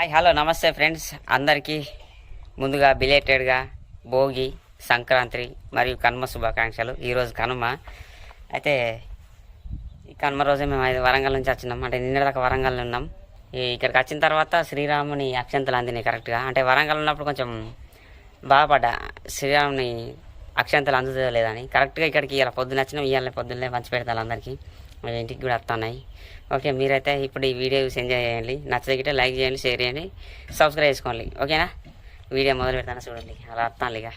Hi hello నమస్తే friends. అందరికీ ముందుగా బిలేటెడ్గా భోగి సంక్రాంతి మరియు కనుమ శుభాకాంక్షలు. ఈరోజు కనుమ. అయితే ఈ కనుమ రోజే మేము వరంగల్ నుంచి వచ్చినాం. అంటే నిన్నదాకా వరంగల్ ఉన్నాం. ఇక్కడికి వచ్చిన తర్వాత శ్రీరాముని అక్షంతలు అందినాయి కరెక్ట్గా అంటే వరంగల్ ఉన్నప్పుడు కొంచెం బాధపడ్డా. శ్రీరాముని అక్షంతలు అందుతుందో లేదని కరెక్ట్గా ఇక్కడికి ఇలా పొద్దున వచ్చినాం. ఇవాళ పొద్దున్నే పంచి పెడతాను అందరికీ. మా ఇంటికి కూడా వస్తున్నాయి ఓకే మీరైతే ఇప్పుడు ఈ వీడియో చూసి ఎంజాయ్ చేయండి. నచ్చదగితే లైక్ చేయండి షేర్ చేయండి సబ్స్క్రైబ్ చేసుకోండి. ఓకేనా? వీడియో మొదలు పెడతాను చూడండి. అలా వస్తాను ఇక.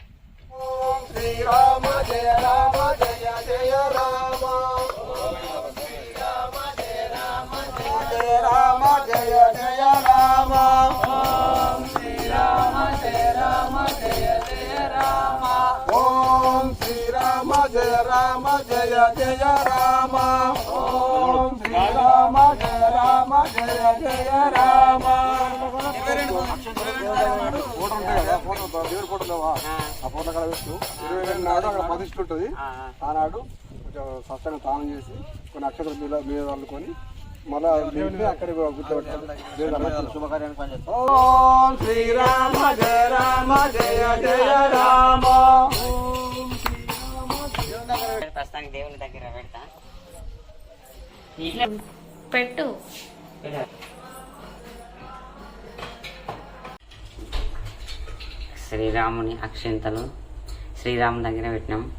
శ్రీరామ జయ రామ జయ జయ రామ జయ రామ జయ జయ రామ ఓం జయ రామ జయ జయ రామ. జయ జయ రామ ఫోటో ఉంటాయి కదా ఫోటో దేవుడి ఫోటో లేవా ఆ ఫోటో అక్కడ పెట్టు ఇరవై రెండు నాడు అక్కడ ప్రతిష్ఠ ఉంటుంది. ఆనాడు కొంచెం స్వచ్ఛంగా స్నానం చేసి కొన్ని అక్షరాలు మీద మీద చల్లుకొని మళ్ళా అక్కడ గుర్తుపెట్టాలి ఓం శ్రీరామ జయ రామ జయ జయ రామ. ప్రస్తుతానికి దేవుని దగ్గర పెడతా. ఇట్లా పెట్టు. శ్రీరాముని అక్షంతలు శ్రీరాముని దగ్గర పెట్టినాం.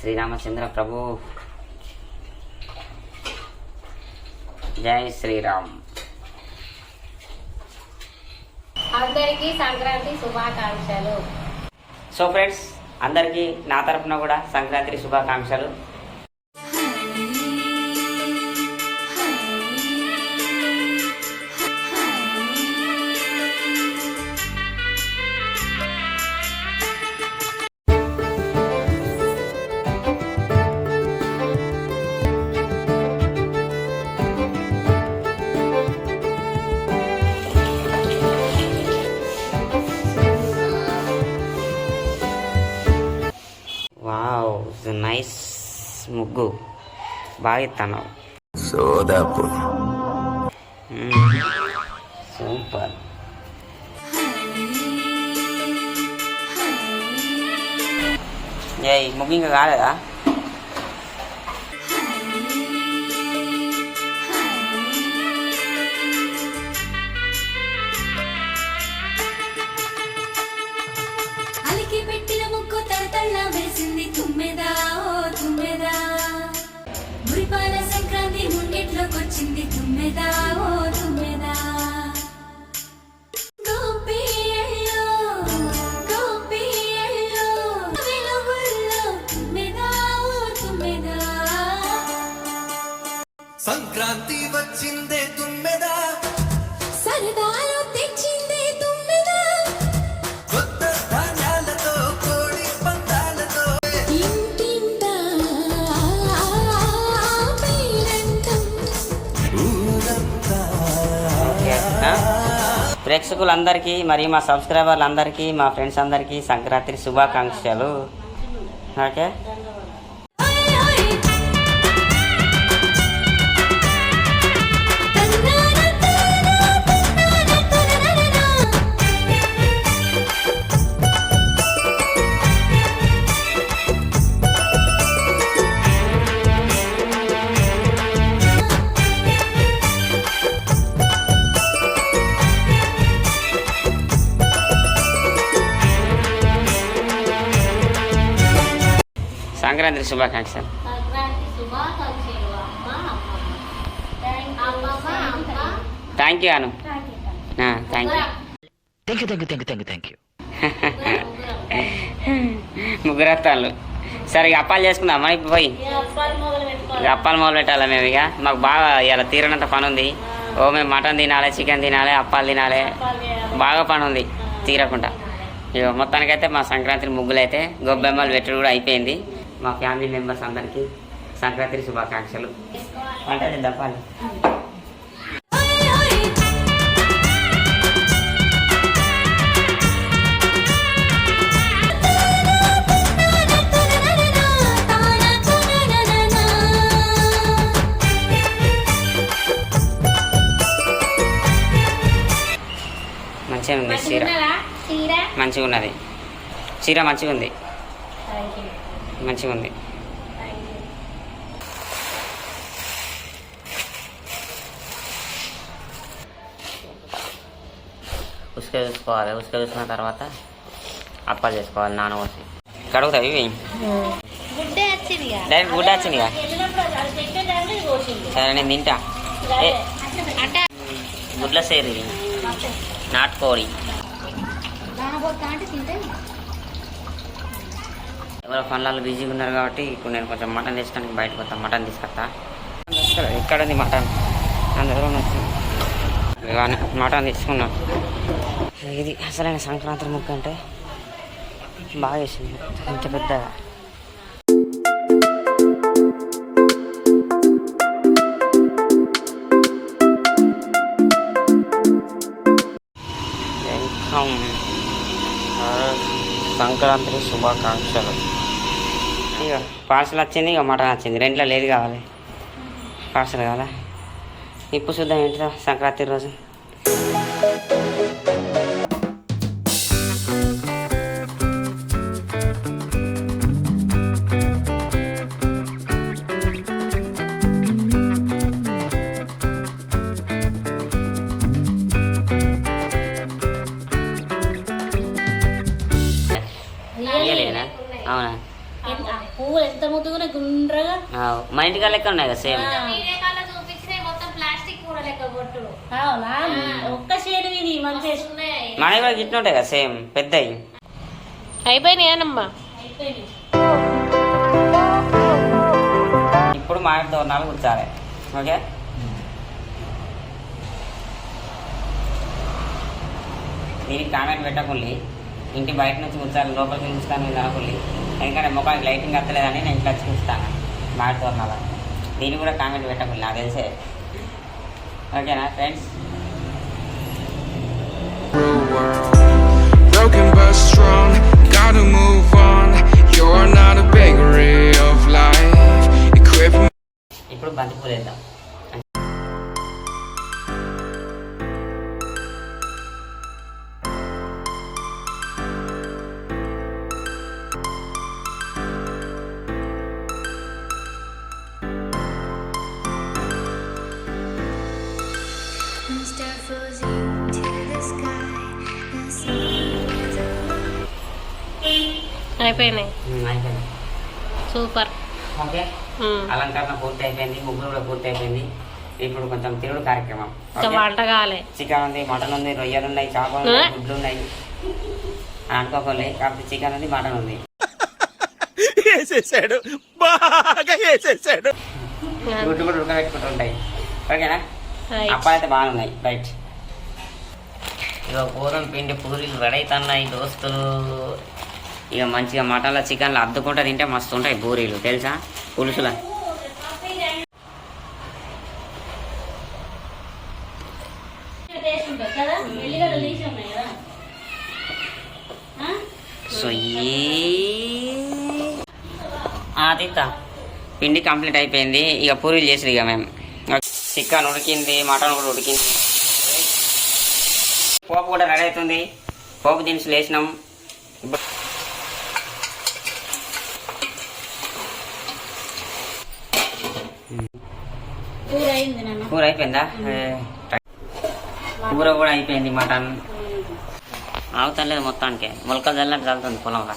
శ్రీరామచంద్ర ప్రభు. జై శ్రీరామ్. అందరికీ సంక్రాంతి శుభాకాంక్షలు. సో ఫ్రెండ్స్ అందరికీ నా తరపున కూడా సంక్రాంతి శుభాకాంక్షలు. ముగ్గు బాగా సోదాపూర్. సూపర్. ఏ ఇంకా కాలేదా? I without ప్రేక్షకులందరికీ మరియు మా సబ్స్క్రైబర్లందరికీ మా ఫ్రెండ్స్ అందరికీ సంక్రాంతి శుభాకాంక్షలు. ఓకే? సంక్రాంతి శుభాకాంక్షలు. Thank you Anu thank you thank you thank you thank you thank you thank you ముగ్గురత్తాలు సరే ఇక అప్పాలు చేసుకుందాం మనం ఇప్పుడు పోయి. ఇక పెట్టుకోవాలి. అప్పాలు మొదలు పెట్టాలి మేము ఇక? మాకు బాగా ఇలా తీరనంత పని ఉంది ఓ మేము మటన్ తినాలి చికెన్ తినాలి అప్పాలు తినాలి. బాగా పని ఉంది తీరకుండా. ఇక మొత్తానికైతే మా సంక్రాంతి ముగ్గులు అయితే గొబ్బెమ్మలు పెట్టుడు కూడా అయిపోయింది. మా ఫ్యామిలీ మెంబర్స్ అందరికీ సంక్రాంతి శుభాకాంక్షలు. అంటే దప్పాలి మంచిగా ఉంది చీర. మంచిగా ఉన్నది చీర మంచిగా ఉంది మంచిగా ఉంది ఉసుక చూసుకోవాలి ఉసుక చూసుకున్న తర్వాత అప్పాలు చేసుకోవాలి నానబోసి. కడుగుతావు ఇవి. గుడ్డే వచ్చింది డైరెక్ట్ గుడ్డ వచ్చింది సరే నేను తింటా. గుడ్ల సేరు నాటుకోడి నానబోతా అంటే తింటే ఎవరో పనులలో బిజీగా ఉన్నారు కాబట్టి ఇప్పుడు నేను కొంచెం మటన్ తెచ్చడానికి బయటకు వస్తాను మటన్ తీసుకొస్తా. ఇక్కడ ఉంది మటన్ అందరూ మటన్ తీసుకున్నాం ఇది అసలైన సంక్రాంతి ముక్క అంటే బాగా వేసింది ఇంత పెద్దగా సంక్రాంతి శుభాకాంక్షలు. ఇక పార్సల్ వచ్చింది ఇక మటన్ వచ్చింది. రెంట్లో లేదు కావాలి. పార్సల్ కావాలా? ఇప్పుడు చూద్దాం ఏంటిదో సంక్రాంతి రోజు. మా ఇంటికాడ లెక్క ఉన్నాయి కదా సేమ్. మన కూడా గిట్ల ఉంటాయి కదా సేమ్ పెద్దవి అయిపోయినాయనమ్మా ఇప్పుడు మా ఇంటి తోరణాలు కూర్చోాలి. ఓకే? దీనికి కామెంట్ పెట్టకుండి ఇంటి బయట నుంచి కూర్చోాలి లోపలికి మీరు అనుకుండి ఎందుకంటే ముఖానికి లైటింగ్ వస్తలేదని నేను ఇట్లా వచ్చి కూర్చుతాను మా ఇంటి తోరణాలు దీనికి కూడా కామెంట్ పెట్టకుండి నాకు తెలిసే ఓకేనా friends Broken but strong, gotta move on. You're not a bakery of life. Equip me. ఇప్పుడు బంతిపూలు వేద్దాం అయిపోయినాయి. సూపర్. ఓకే? అలంకరణ పూర్తి అయిపోయింది ముగ్గురు కూడా పూర్తి అయిపోయింది ఇప్పుడు కొంచెం తిరుడు కార్యక్రమం ఓకే? వంట కాలే చికెన్ ఉంది మటన్ ఉంది రొయ్యలు ఉన్నాయి చేపలు ఉన్నాయి గుడ్లు ఉన్నాయి. అని అనుకోకలే కాకపోతే చికెన్ ఉంది మటన్ ఉంది. వేసేసాడు. బాగా వేసేసాడు. గుడ్డు కూడా ఉడకబెట్టుకుంటూ ఉంటాయి ఓకేనా బాగున్నాయి రైట్ ఇక పూరం పిండి పూరీలు రెడీ అవుతున్నాయి దోస్తులు. ఇక మంచిగా మటన్లో చికెన్లో అద్దుకుంటా తింటే మస్తు ఉంటాయి పూరీలు తెలుసా? పులుసుల. సో తీస్తా పిండి కంప్లీట్ అయిపోయింది. ఇక పూరీలు చేసి ఇక మేము. చికెన్ ఉడికింది మటన్ కూడా ఉడికింది. పోపు కూడా రెడీ అవుతుంది. పోపు దినుసులు వేసినాం. కూర అయింది నాన్న. కూర అయిపోయిందా? కూర కూడా అయిపోయింది మటన్. ఆగుతలేదు మొత్తానికి. మొలకలు చల్లినట్టు చల్లుతుంది పొలంలో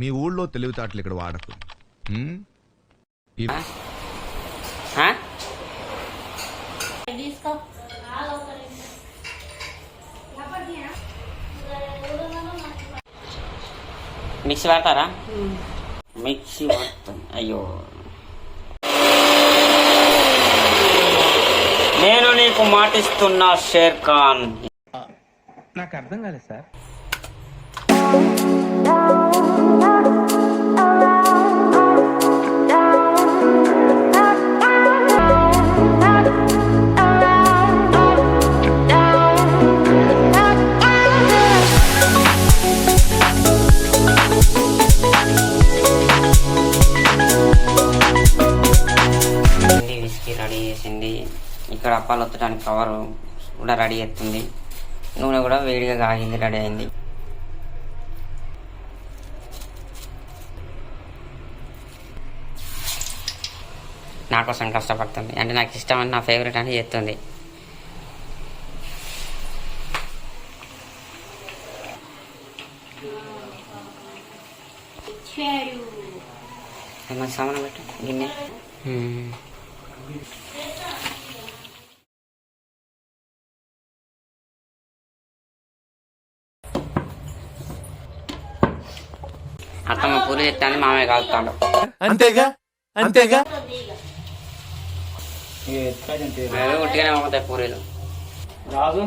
మీ ఊళ్ళో తెలివితేటలు ఇక్కడ వాడకు. మిక్సీ వాడతారా? మిక్సీ అయ్యో. నేను నీకు మాటిస్తున్నా షేర్ ఖాన్. నాకు అర్థం కాలేదు సార్. రెడీ చేసింది. ఇక్కడ అప్పాలు ఒత్తడానికి కవర్ కూడా రెడీ చేస్తుంది నూనె కూడా వేడిగా కాగింది రెడీ అయింది. నా కోసం కష్టపడుతుంది. అంటే నాకు ఇష్టమని నా ఫేవరెట్ అని చెప్తుంది. సామాన్ పెట్టు గిన్నె. అత్తమ్మ పూరి చెప్తాను మామయ్య కాలుతాడు. అంతేగా? అంతేగా? అవి ఉట్టిగానే అమ్ముతాయి పూరీలు. రాజు?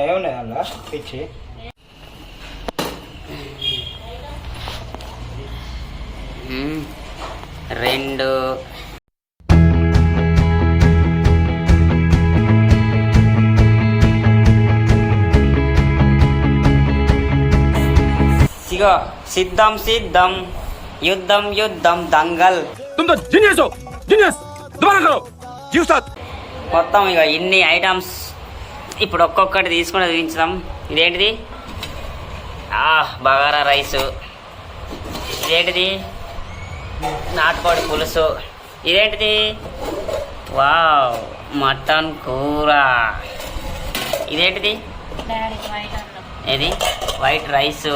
ఏమున్నాయి అందులో పిచ్చి. రెండు ఇదిగో సిద్ధం సిద్ధం. యుద్ధం యుద్ధం దంగల్. మొత్తం ఇక ఇన్ని ఐటమ్స్ ఇప్పుడు ఒక్కొక్కటి తీసుకుని చూపించాం ఇదేంటిది? బగారా రైస్. ఇదేంటిది? నాటుకోడి పులుసు. ఇదేంటిది? వావ్ మటన్ కూర. ఇదేంటిది? ఏది? వైట్ రైసు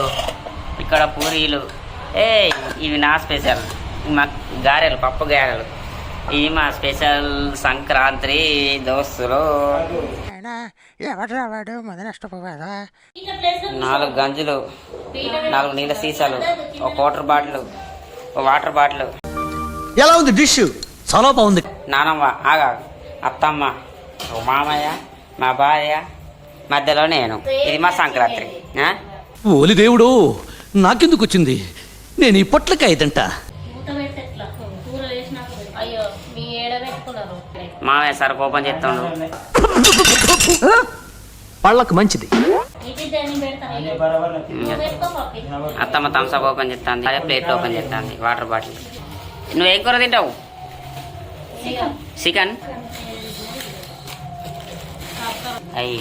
ఇక్కడ పూరీలు. ఏ ఇవి నా స్పెషల్. మా గారెలు పప్పు గారెలు. ఇవి మా స్పెషల్ సంక్రాంతి దోస్తులు. నాలుగు గంజులు నాలుగు నీళ్ళ సీసాలు ఒక వాటర్ బాటిల్ ఒక వాటర్ బాటిల్. ఎలా ఉంది డిష్? చాలా బాగుంది. నానమ్మ ఆగా అత్తమ్మ ఓ మామయ్య మా భార్య మధ్యలో నేను. ఇది మా సంక్రాంతి? ఓలి దేవుడు నాకెందుకు వచ్చింది? నేను ఈ పొట్లకాయ తింటా సరే కోపం చేస్తుండు. పళ్ళకు మంచిది. అత్తమ్మ థమ్స్అప్ ఓపెన్ చేస్తుంది. అదే ప్లేట్ ఓపెన్ చేస్తుంది. Water bottle. నువ్వు ఏం కూర తింటావు? చికెన్. అయ్యి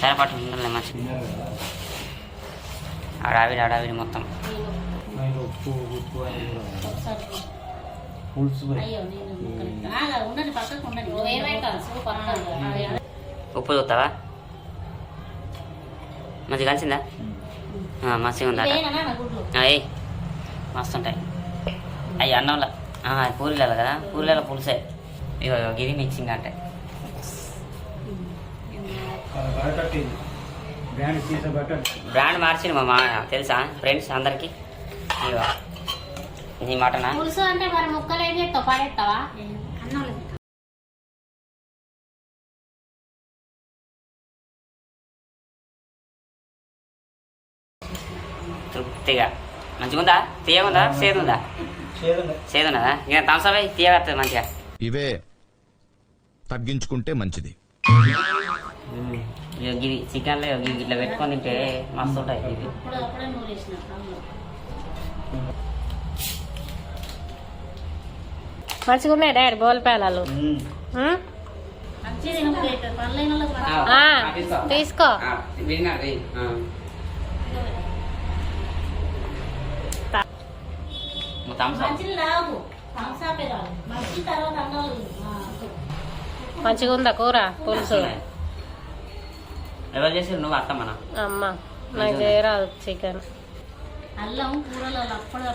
సరే పట్టు మంచి అడావిడి అడావిడి మొత్తం. ఉప్పు చూస్తావా? మంచిగా కలిసిందా ఆ, మంచిగా ఉందా అయ్యి మస్తు ఉంటాయి. అయ్యి అన్నంలో. ఆ, పూరీలలో కదా? పూరీలలో పులుసే. ఇగో ఇగో, గిరి మిక్సింగ్ అంటే. బ్రాండ్ మార్చింది మా మామ తెలుసా? ఫ్రెండ్స్ అందరికి. నీ మటనా? పులుసు అంటే మరి ముక్కలు ఏం చేస్తావు పడేస్తావా తృప్తిగా. మంచిగా ఉందా తీయగుందా సేదుందా సేదున్నదా ఇక థమ్స్అప్ తీయగా వస్తుంది మంచిగా. ఇవే తగ్గించుకుంటే మంచిది. గిరి చికెన్లో గిరి ఇట్లా పెట్టుకొని తింటే మస్తు ఉంటాయి ఇవి. మంచిగా ఉన్నాయి డాడీ బోల్ పేలాలు తీసుకో. మంచిగా ఉందా కూర? పులుసు. ఎవరు చేసారు నువ్వు అత్తమ్మనా అమ్మ నాకు చేయరాదు చికెన్. అల్లం కూరలో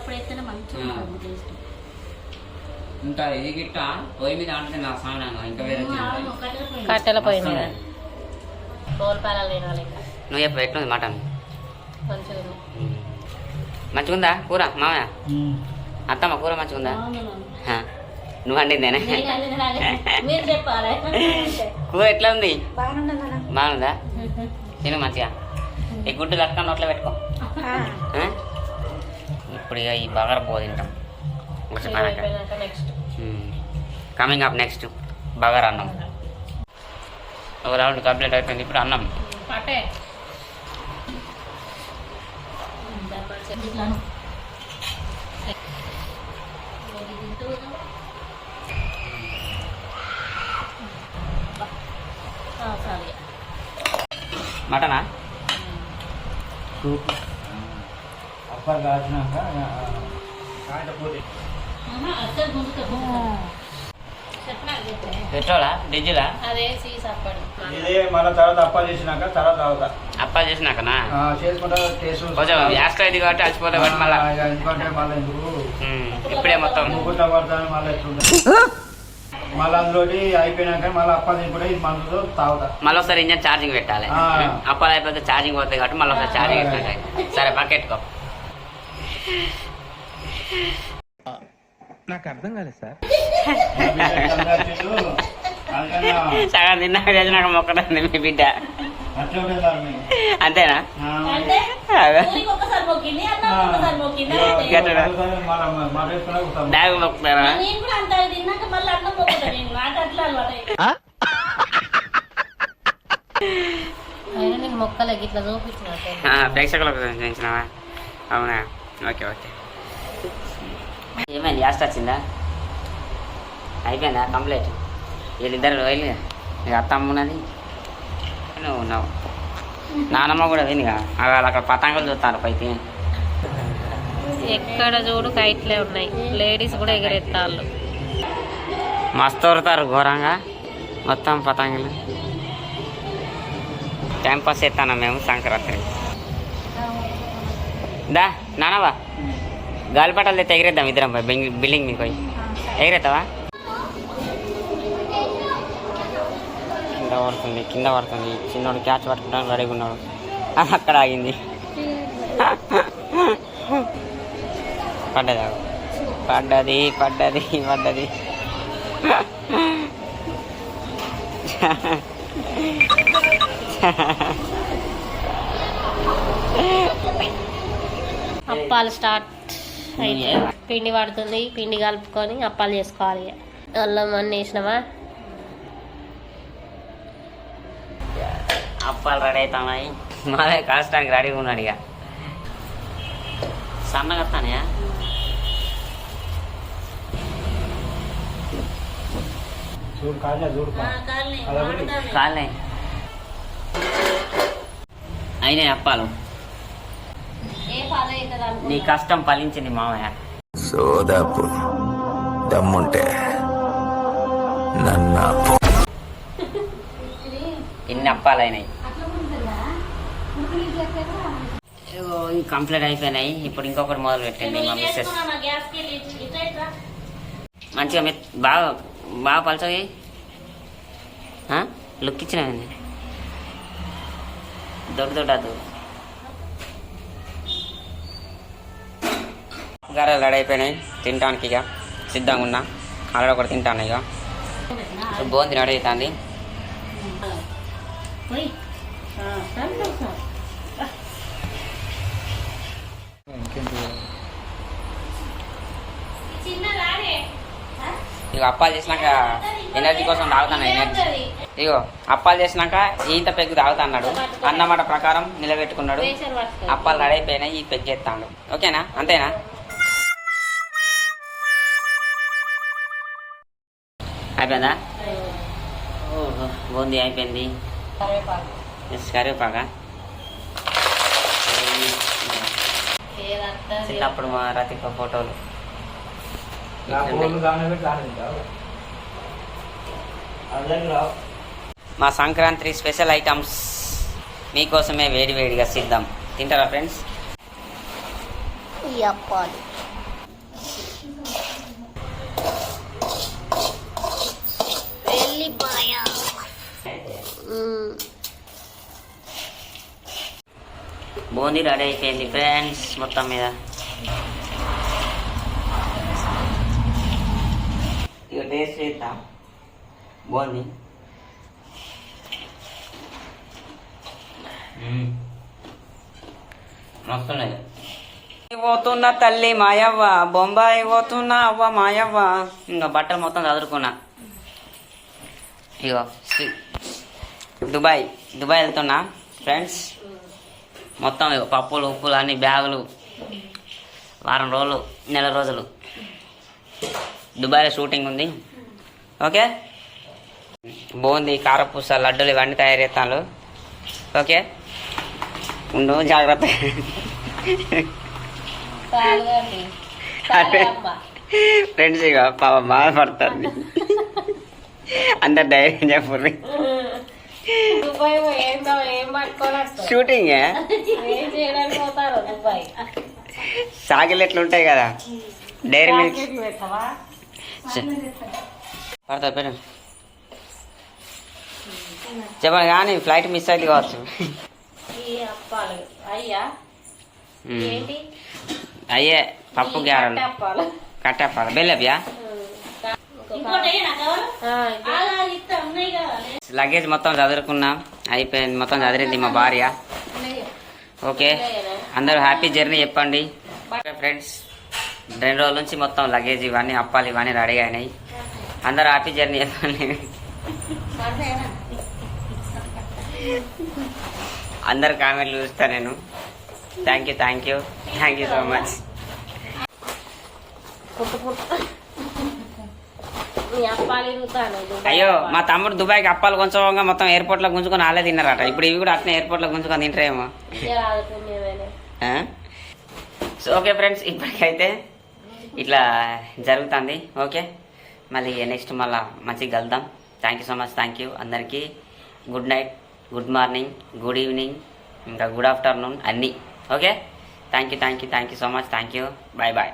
వేస్తేనే మంచిగా ఉంటుంది టేస్ట్. ఇంకా ఇది గిట్ట పొయ్యి మీద అంటే నా సామాన్ ఇంకా వేరే కట్టెల పొయ్యి. మీద. నువ్వు చెప్పు ఎట్లుంది మటన్? మంచిగా ఉంది. మంచిగా ఉందా కూర మామయ్య? అత్తమ్మ కూర మంచిగా నువ్వు వండిందేనే కూర ఎట్లా ఉంది బాగుందా తిను మంచిగా. ఈ గుడ్డు కట్టుకొని నోట్లో పెట్టుకో. ఆ? ఇప్పుడు ఇక ఈ బగర పో తింటాం. కమింగ్ అప్ నెక్స్ట్ బగారా అన్నం. ఒక రౌండ్ కంప్లీట్ అయిపోయింది. ఇప్పుడు అన్నం. పట్టే ఇట్లాను. ఇది తింటూ కదా. మటనా? సూప్. అప్పర్. పెట్రోలా? డీజిలా? ఇదే మళ్ళీ తర్వాత అప్పాలు చేసినాక తర్వాత అప్పా చేసినాకనా? ఆ, చేసుకుంటా టేస్ట్ కొంచెం గ్యాస్ ఇది కాబట్టి అలసిపోతే బట్టి మళ్ళా. ఎందుకంటే మళ్ళీ ఎందుకు? ఉమ్, ఇప్పుడే మొత్తం. ముగ్గుట్ల పడతాను మళ్ళీ ఎట్లుంటుంది? మళ్ళీ అందులోటి అయిపోయినాక మళ్ళీ అప్పాలు తినుకుంటే ఇది మందుతో తాగుతా. మళ్ళీ ఒకసారి ఇంజన్ ఛార్జింగ్ పెట్టాలి. అప్పాలు అయిపోతే ఛార్జింగ్ పోతుంది కాబట్టి మళ్ళీ ఒకసారి ఛార్జింగ్ పెట్టుకుంటాయి సరే పక్కెట్టుకో నాకు అర్థం కాలేదు సార్. సగం తిన్నాక చేసినాక మొక్కడండి మీ బిడ్డ. అంతేనా? బ్యాగ్ మొక్కుతారా? నేను కూడా అంత తిన్నాక మళ్ళీ అన్నం మొక్కుతా నేను నాకు అట్లా అలవాటు అయినా నేను మొక్కలకి ఇట్లా చూపించిన ఆ, ప్రేక్షకులకు చూపించినావా? అవునా? Okay okay. ఏమైంది? లాస్ట్ వచ్చిందా? అయిపోయిందా? కంప్లీట్? వీళ్ళిద్దరు వెళ్ళి ఇక అత్తమ్మ ఉన్నది. నువ్వు ఉన్నావు. నానమ్మ కూడా వినిగా వాళ్ళు అక్కడ పతంగులు చూస్తారు పైకి. ఎక్కడ చూడు కైట్లే ఉన్నాయి. లేడీస్ కూడా ఎగరెత్తాళ్ళు. మస్తు వరుతారు ఘోరంగా మొత్తం పతంగులు. టైం పాస్ చేస్తాను మేము సంక్రాంతి? దా నానవా గాలిపటాలు తెస్తే ఎగిరేద్దాం ఇద్దరం బిల్డింగ్ మీకు ఎగిరేతావా ఎక్కడ పడుతుంది కింద పడుతుంది. చిన్నోడు క్యాచ్ పట్టుకుంటాను రెడీగా ఉన్నాడు. అది అక్కడ ఆగింది. పడ్డది? పడ్డది పడ్డది పడ్డది. అప్పాలు స్టార్ట్ అయితే. పిండి పడుతుంది పిండి కలుపుకొని అప్పాలు చేసుకోవాలి. అల్లం అన్నీ వేసినామా అప్పాలు రెడీ అవుతున్నాయి మాదే కాల్చడానికి రెడీగా ఉన్నాడు ఇక. సన్నగా వస్తానయా కాలే అయినాయి అప్పాలు నీ కష్టం ఫలించింది మామయ్య సోదాపు దమ్ముంటే నన్న ఎన్ని అప్పాలు అయినాయి? ఏవో, ఇవి కంప్లీట్ అయిపోయినాయి. ఇప్పుడు ఇంకొకటి మొదలు పెట్టండి మా మిస్సెస్ మంచిగా బాగా బాగా పలచగా లుక్ ఇచ్చినవి దొడ్డు దొడ్డదు గారెలు రెడీ అయిపోయినాయి తినడానికి ఇక సిద్ధంగా ఉన్నా. ఆల్రెడీ ఒకటి తింటాను ఇక. బోంది రెడీ. అవుతుంది ఇక అప్పాలు చేసినాక ఎనర్జీ కోసం తాగుతాను ఎనర్జీ ఇగో అప్పాలు చేసినాక ఈత పెగ్గు తాగుతాడు అన్నమాట ప్రకారం నిలబెట్టుకున్నాడు. అప్పాలు రెడీ అయిపోయినాయి ఈ పెగ్ చేస్తాడు. ఓకేనా? అంతేనా? అయిపోయిందా? బూందీ అయిపోయింది. కరివేపాకు? చిన్నప్పుడు మా రతిక ఫోటోలు నా ఫోన్లు దాని పెట్టి దాని తింటావు. అందరికి రావు మా సంక్రాంతి స్పెషల్ ఐటమ్స్ మీకోసమే వేడి వేడిగా సిద్ధం. తింటారా ఫ్రెండ్స్? అప్పాలు బూందీ రెడీ అయిపోయింది ఫ్రెండ్స్ మొత్తం మీద. ఇక టేస్ట్ మ్మ్. మస్తున్నది పోతున్న తల్లి మాయవ్వ బొంబాయి పోతున్నా అవ్వ మాయవ్వ ఇంకా బట్టలు మొత్తం చదువుకున్నా ఇగో సి- దుబాయ్ దుబాయ్ వెళ్తున్నా ఫ్రెండ్స్ మొత్తం ఇగో పప్పులు ఉప్పులు అన్ని బ్యాగులు. వారం రోజులు నెల రోజులు. దుబాయ్లో షూటింగ్ ఉంది. ఓకే? బాగుంది కారపూస లడ్డూలు ఇవన్నీ తయారు చేస్తాను ఓకే? ఉండు జాగ్రత్త. ఫ్రెండ్స్ ఇక పాప బాధపడుతుంది. అందరు ధైర్యం వస్తారు? షూటింగ్ సాగిలు ఎట్లుంటాయి కదా? డైరీ మిల్క్ పడతా పేరు చెప్పండి కానీ ఫ్లైట్ మిస్ అయితే కావచ్చు ఈ అప్పాలు అయ్యా మ్మ్. ఏంటి అయ్యే పప్పు గ్యారెలు కట్టప్పాలి బెల్లపియా లగేజ్ మొత్తం చదువుకున్నా అయిపోయింది మొత్తం చదిరింది మా భార్య ఓకే అందరూ హ్యాపీ జర్నీ చెప్పండి ఓకే ఫ్రెండ్స్ రెండు రోజుల నుంచి మొత్తం లగేజ్ ఇవన్నీ అప్పాలు ఇవన్నీ రెడీ అయినాయి. అందరూ హ్యాపీ జర్నీ అందరు కామెంట్లు చూస్తా నేను. Thank you thank you thank you so much అయ్యో. మా తమ్ముడు దుబాయ్కి అప్పాలు కొంచెంగా మొత్తం ఎయిర్పోర్ట్లో గుంజుకొని ఆలే తిన్నారట ఇప్పుడు ఇవి కూడా అట్నే ఎయిర్పోర్ట్లో గుంజుకొని తింటారేమో? సో ఓకే ఫ్రెండ్స్ ఇప్పటికైతే ఇట్లా జరుగుతుంది. ఓకే? మళ్ళీ నెక్స్ట్ మళ్ళీ మంచిగా కలుద్దాం. Thank you so much thank you అందరికీ good night good morning good evening ఇంకా గుడ్ ఆఫ్టర్నూన్ అన్నీ. Okay? Thank you thank you thank you so much thank you bye bye